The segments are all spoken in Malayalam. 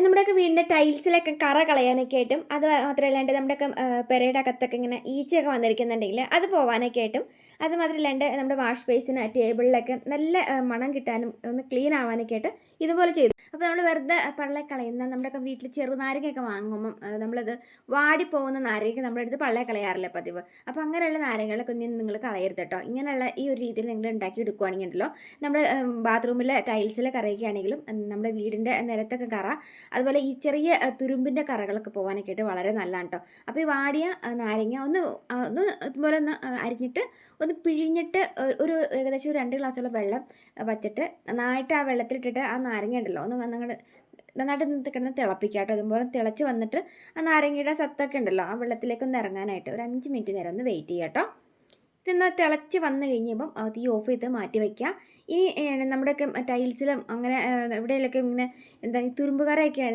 നമ്മുടെയൊക്കെ വീടിന്റെ ടൈൽസിലൊക്കെ കറ കളയാനൊക്കെ ആയിട്ടും അത് മാത്രമല്ലാണ്ട് നമ്മുടെയൊക്കെ പെരയുടെ അകത്തൊക്കെ ഇങ്ങനെ ഈച്ചയൊക്കെ വന്നിരിക്കുന്നുണ്ടെങ്കിൽ അത് പോകാനൊക്കെ ആയിട്ടും അത് മാത്രമല്ലാണ്ട് നമ്മുടെ വാഷ് ബേസിന് ടേബിളിലൊക്കെ നല്ല മണം കിട്ടാനും ഒന്ന് ക്ലീൻ ആവാനൊക്കെ ആയിട്ട് ഇതുപോലെ ചെയ്തു. അപ്പോൾ നമ്മൾ വെറുതെ പള്ളെ കളയുന്ന നമ്മുടെയൊക്കെ വീട്ടിൽ ചെറുനാരങ്ങയൊക്കെ വാങ്ങുമ്പം നമ്മളത് വാടിപ്പോകുന്ന നാരങ്ങ നമ്മളെടുത്ത് പള്ളെ കളയാറില്ല പതിവ്. അപ്പോൾ അങ്ങനെയുള്ള നാരങ്ങളൊക്കെ ഒന്നും നിങ്ങൾ കളയരുത് കേട്ടോ. ഇങ്ങനെയുള്ള ഈ ഒരു രീതിയിൽ നിങ്ങൾ ഉണ്ടാക്കി എടുക്കുകയാണെങ്കിൽ ഉണ്ടല്ലോ നമ്മുടെ ബാത്റൂമിലെ ടൈൽസിലെ കറയൊക്കെയാണെങ്കിലും നമ്മുടെ വീടിന്റെ നിലത്തൊക്കെ കറ അതുപോലെ ഈ ചെറിയ തുരുമ്പിന്റെ കറകളൊക്കെ പോകാനൊക്കെ ആയിട്ട് വളരെ നല്ലതാണ് കേട്ടോ. അപ്പോൾ ഈ വാടിയ നാരങ്ങ ഒന്ന് ഒന്ന് ഇതുപോലെ ഒന്ന് അരിഞ്ഞിട്ട് ഒന്ന് പിഴിഞ്ഞിട്ട് ഒരു ഏകദേശം ഒരു രണ്ട് ഗ്ലാസ്സോളം വെള്ളം വച്ചിട്ട് നന്നായിട്ട് ആ വെള്ളത്തിലിട്ടിട്ട് ആ നാരങ്ങ ഉണ്ടല്ലോ ഒന്ന് വന്നങ്ങോട്ട് നന്നായിട്ട് നിന്ന് കിടന്ന് തിളപ്പിക്കുക കേട്ടോ. അതുപോലെ തിളച്ച് വന്നിട്ട് ആ നാരങ്ങയുടെ സത്തൊക്കെ ഉണ്ടല്ലോ ആ വെള്ളത്തിലേക്ക് ഒന്ന് ഇറങ്ങാനായിട്ട് ഒരു അഞ്ച് മിനിറ്റ് നേരം ഒന്ന് വെയിറ്റ് ചെയ്യുക കേട്ടോ. ഇതൊന്ന് തിളച്ച് വന്നു കഴിഞ്ഞപ്പം തീ ഓഫ് ചെയ്ത് മാറ്റി വയ്ക്കുക ഇനി നമ്മുടെയൊക്കെ ടൈൽസിലും അങ്ങനെ എവിടെയെങ്കിലൊക്കെ ഇങ്ങനെ എന്താ തുരുമ്പുകറയൊക്കെ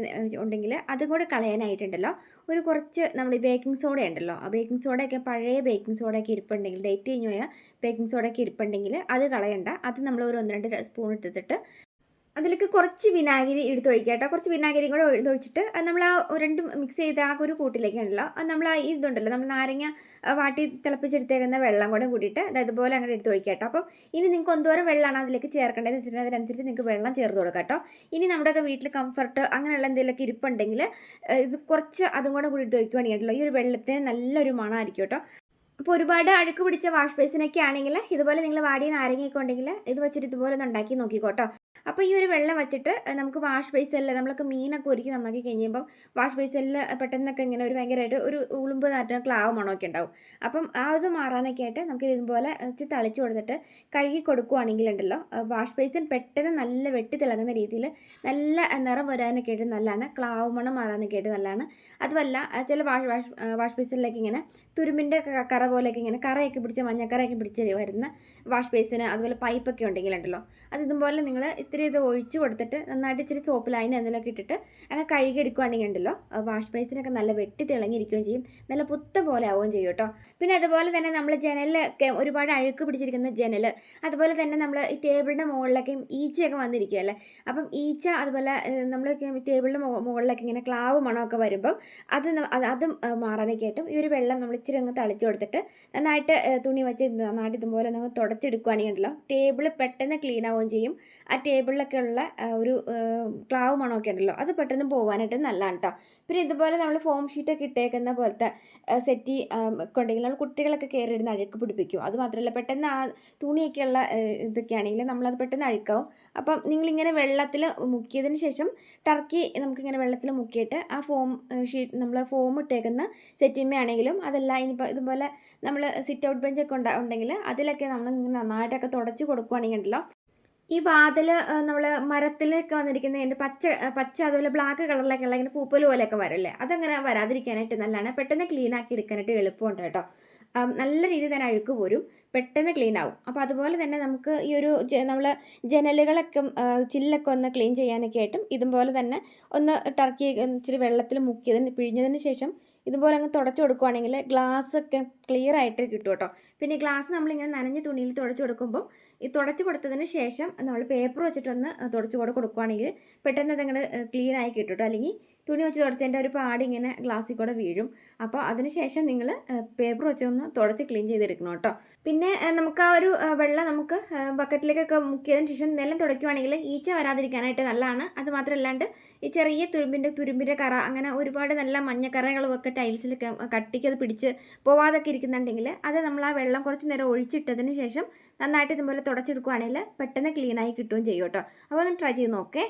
ഉണ്ടെങ്കിൽ അതും കൂടെ കളയാനായിട്ടുണ്ടല്ലോ. ഒരു കുറച്ച് നമ്മൾ ഈ ബേക്കിംഗ് സോഡ ഉണ്ടല്ലോ ആ ബേക്കിംഗ് സോഡയൊക്കെ പഴയ ബേക്കിംഗ് സോഡയൊക്കെ ഇരിപ്പുണ്ടെങ്കിൽ ഡേറ്റ് കഴിഞ്ഞ് പോയ ബേക്കിംഗ് സോഡയൊക്കെ ഇരിപ്പുണ്ടെങ്കിൽ അത് കളയണ്ട. അത് നമ്മൾ ഒരു ഒന്ന് രണ്ട് സ്പൂൺ എടുത്തിട്ട് അതിലേക്ക് കുറച്ച് വിനാഗിരി എടുത്തൊഴിക്കുക കേട്ടോ. കുറച്ച് വിനാഗിരി കൂടെ എടുത്തൊഴിച്ചിട്ട് നമ്മൾ ആ രണ്ടും മിക്സ് ചെയ്ത ആ ഒരു കൂട്ടിലേക്കാണല്ലോ. നമ്മൾ ആ ഇതുണ്ടല്ലോ. നമ്മൾ നാരങ്ങ വാട്ടി തിളപ്പിച്ചെടുത്തേക്കുന്ന വെള്ളം കൂടെ കൂടിയിട്ട് അത് ഇതുപോലെ അങ്ങനെ എടുത്ത് ഒഴിക്കുക കേട്ടോ. അപ്പോൾ ഇനി നിങ്ങൾക്ക് എന്തോരം വെള്ളമാണ് അതിലേക്ക് ചേർക്കേണ്ടതെന്ന് വെച്ചിട്ടുണ്ടെങ്കിൽ അതിനനുസരിച്ച് നിങ്ങൾക്ക് വെള്ളം ചേർത്ത് കൊടുക്കാം കേട്ടോ. ഇനി നമ്മുടെയൊക്കെ വീട്ടിൽ കംഫർട്ട് അങ്ങനെയുള്ള എന്തെങ്കിലുമൊക്കെ ഇരിപ്പുണ്ടെങ്കിൽ ഇത് കുറച്ച് അതും കൂടെ കൂടി എടുത്ത് ഒഴിക്കുകയാണെങ്കിലോ ഈ ഒരു വെള്ളത്തിന് നല്ലൊരു മണമായിരിക്കും കേട്ടോ. അപ്പോൾ ഒരുപാട് അഴുക്ക് പിടിച്ച വാഷ് ബേസിനൊക്കെ ആണെങ്കിൽ ഇതുപോലെ നിങ്ങൾ വാടിയ നാരങ്ങയൊക്കെ ഉണ്ടെങ്കിൽ ഇത് വെച്ചിട്ട് ഇതുപോലെ ഒന്ന് ഉണ്ടാക്കി നോക്കിക്കോട്ടോ അപ്പോൾ ഈ ഒരു വെള്ളം വച്ചിട്ട് നമുക്ക് വാഷ് ബേസിൽ നമ്മളൊക്കെ മീനൊക്കെ ഒരുക്കി നന്നാക്കി കഴിയുമ്പോൾ വാഷ് ബേസിൽ പെട്ടെന്നൊക്കെ ഇങ്ങനെ ഒരു ഭയങ്കരമായിട്ട് ഒരു ഉളുമ്പ് നാട്ടിന് ക്ലാവ് മണമൊക്കെ ഉണ്ടാവും. അപ്പം ആ ഇത് മാറാനൊക്കെ ആയിട്ട് നമുക്ക് ഇതുപോലെ ഇച്ചിരി തളിച്ച് കൊടുത്തിട്ട് കഴുകി കൊടുക്കുകയാണെങ്കിലുണ്ടല്ലോ വാഷ് ബേസിൻ പെട്ടെന്ന് നല്ല വെട്ടി തിളങ്ങുന്ന രീതിയിൽ നല്ല നിറം വരാനൊക്കെ ആയിട്ട് നല്ലതാണ്. ക്ലാവ് മണം മാറാനൊക്കെ ആയിട്ട് നല്ലതാണ്. അതുമല്ല ചില വാഷ് വാഷ് വാഷ് ബേസിനിലേക്ക് ഇങ്ങനെ തുരുമ്പിന്റെ കറ പോലെയൊക്കെ ഇങ്ങനെ കറയൊക്കെ പിടിച്ച് മഞ്ഞക്കറയൊക്കെ പിടിച്ച് വരുന്ന വാഷ് ബേസിന് അതുപോലെ പൈപ്പൊക്കെ ഉണ്ടെങ്കിലുണ്ടല്ലോ അത് ഇതുപോലെ നിങ്ങൾ ഇത്തിരി ഇത് ഒഴിച്ച് കൊടുത്തിട്ട് നന്നായിട്ട് ഇച്ചിരി സോപ്പ് ലൈൻ എന്തെങ്കിലുമൊക്കെ ഇട്ടിട്ട് അങ്ങനെ കഴുകി എടുക്കുകയാണെങ്കിൽ ഉണ്ടല്ലോ വാഷ് ബേസിനൊക്കെ നല്ല വെട്ടി തിളങ്ങിയിരിക്കുകയും ചെയ്യും. നല്ല പുത്ത പോലെ ആവുകയും ചെയ്യും കേട്ടോ. പിന്നെ അതുപോലെ തന്നെ നമ്മൾ ജനലൊക്കെ ഒരുപാട് അഴുക്ക് പിടിച്ചിരിക്കുന്ന ജനൽ അതുപോലെ തന്നെ നമ്മൾ ഈ ടേബിളിന്റെ മുകളിലൊക്കെ ഈച്ചയൊക്കെ വന്നിരിക്കുകയല്ലേ? അപ്പം ഈച്ച അതുപോലെ നമ്മൾ ടേബിളിന്റെ മുകളിലൊക്കെ ഇങ്ങനെ ക്ലാവ് മണമൊക്കെ വരുമ്പം അത് അത് മാറാനൊക്കെയായിട്ടും ഈ ഒരു വെള്ളം നമ്മൾ ഇച്ചിരി അങ്ങ് തളിച്ചു കൊടുത്തിട്ട് നന്നായിട്ട് തുണി വെച്ച് നന്നായിട്ട് ഇതുപോലെ ഒന്ന് തുടച്ചെടുക്കുകയാണെങ്കിൽ ഉണ്ടല്ലോ ടേബിൾ പെട്ടെന്ന് ക്ലീൻ ആവുകയും ചെയ്യും. ആ ടേബിളിലൊക്കെ ഉള്ള ഒരു ക്ലാവ് മണമൊക്കെ ഉണ്ടല്ലോ അത് പെട്ടെന്ന് പോകാനായിട്ട് നല്ലതാണ് കേട്ടോ പിന്നെ ഇതുപോലെ നമ്മൾ ഫോം ഷീറ്റൊക്കെ ഇട്ടേക്കുന്ന പോലത്തെ സെറ്റി കൊണ്ടെങ്കിൽ നമ്മൾ കുട്ടികളൊക്കെ കയറി ഇരുന്ന് അഴുക്ക് പിടിപ്പിക്കും. അത് മാത്രമല്ല പെട്ടെന്ന് ആ തുണിയൊക്കെയുള്ള ഇതൊക്കെ ആണെങ്കിൽ നമ്മളത് പെട്ടെന്ന് അഴുക്കാവും. അപ്പം നിങ്ങളിങ്ങനെ വെള്ളത്തിൽ മുക്കിയതിന് ശേഷം ടർക്കി നമുക്കിങ്ങനെ വെള്ളത്തിൽ മുക്കിയിട്ട് ആ ഫോം ഷീറ്റ് നമ്മൾ ഫോം ഇട്ടേക്കുന്ന സെറ്റിമ്മയാണെങ്കിലും അതല്ല ഇനിയിപ്പോൾ ഇതുപോലെ നമ്മൾ സിറ്റ് ഔട്ട് ബെഞ്ചൊക്കെ ഉണ്ടാ ഉണ്ടെങ്കിൽ അതിലൊക്കെ നമ്മൾ നന്നായിട്ടൊക്കെ തുടച്ച് കൊടുക്കുകയാണെങ്കിൽ ഉണ്ടല്ലോ ഈ വാതിൽ നമ്മൾ മരത്തിലൊക്കെ വന്നിരിക്കുന്ന അതിന്റെ പച്ച പച്ച അതുപോലെ ബ്ലാക്ക് കളറിലൊക്കെ ഉള്ള ഇങ്ങനെ പൂപ്പൽ പോലെയൊക്കെ വരില്ലേ? അതങ്ങനെ വരാതിരിക്കാനായിട്ട് നല്ലതാണ്. പെട്ടെന്ന് ക്ലീൻ ആക്കി എടുക്കാനായിട്ട് എളുപ്പമുണ്ട് കേട്ടോ. നല്ല രീതിയിൽ തന്നെ അഴുക്ക് പോരും. പെട്ടെന്ന് ക്ലീൻ ആവും. അപ്പോൾ അതുപോലെ തന്നെ നമുക്ക് ഈ ഒരു നമ്മൾ ജനലുകളൊക്കെ ചില്ലൊക്കെ ഒന്ന് ക്ലീൻ ചെയ്യാനൊക്കെ ആയിട്ടും ഇതുപോലെ തന്നെ ഒന്ന് ടർക്കി ഇച്ചിരി വെള്ളത്തിൽ മുക്കിയതിന് പിഴിഞ്ഞതിന് ശേഷം ഇതുപോലെ അങ്ങ് തുടച്ചു കൊടുക്കുവാണെങ്കിൽ ഗ്ലാസ് ഒക്കെ ക്ലിയർ ആയിട്ട് കിട്ടും കേട്ടോ. പിന്നെ ഗ്ലാസ് നമ്മളിങ്ങനെ നനഞ്ഞ തുണിയിൽ തുടച്ചു കൊടുക്കുമ്പോൾ ഈ തുടച്ച് കൊടുത്തതിന് ശേഷം നമ്മൾ പേപ്പർ വെച്ചിട്ടൊന്ന് തുടച്ച് കൂടെ കൊടുക്കുവാണെങ്കിൽ പെട്ടെന്ന് അതങ്ങൾ ക്ലീൻ ആയി കിട്ടും കേട്ടോ അല്ലെങ്കിൽ തുണി വെച്ച് തുടച്ചതിന്റെ ഒരു പാടി ഇങ്ങനെ ഗ്ലാസ്സിൽ കൂടെ വീഴും. അപ്പോൾ അതിന് ശേഷം നിങ്ങൾ പേപ്പർ വെച്ചൊന്ന് തുടച്ച് ക്ലീൻ ചെയ്തെടുക്കണം കേട്ടോ പിന്നെ നമുക്ക് ആ ഒരു വെള്ളം നമുക്ക് ബക്കറ്റിലേക്കൊക്കെ മുക്കിയതിന് ശേഷം നിലം തുടയ്ക്കുവാണെങ്കിൽ ഈച്ച വരാതിരിക്കാനായിട്ട് നല്ലതാണ്. അത് മാത്രമല്ലാണ്ട് ഈ ചെറിയ തുരുമ്പിന്റെ തുരുമ്പിന്റെ കറ അങ്ങനെ ഒരുപാട് നല്ല മഞ്ഞക്കറകളും ഒക്കെ ടൈൽസിലൊക്കെ കട്ടിക്ക് അത് പിടിച്ച് പോവാതൊക്കെ ഇരിക്കുന്നുണ്ടെങ്കിൽ അത് നമ്മൾ ആ വെള്ളം കുറച്ച് നേരം ഒഴിച്ചിട്ടതിന് ശേഷം നന്നായിട്ട് ഇതുപോലെ തുടച്ചെടുക്കുകയാണെങ്കിൽ പെട്ടെന്ന് ക്ലീനായി കിട്ടുകയും ചെയ്യും കേട്ടോ. അപ്പോൾ ഒന്ന് ട്രൈ ചെയ്ത് നോക്കേ.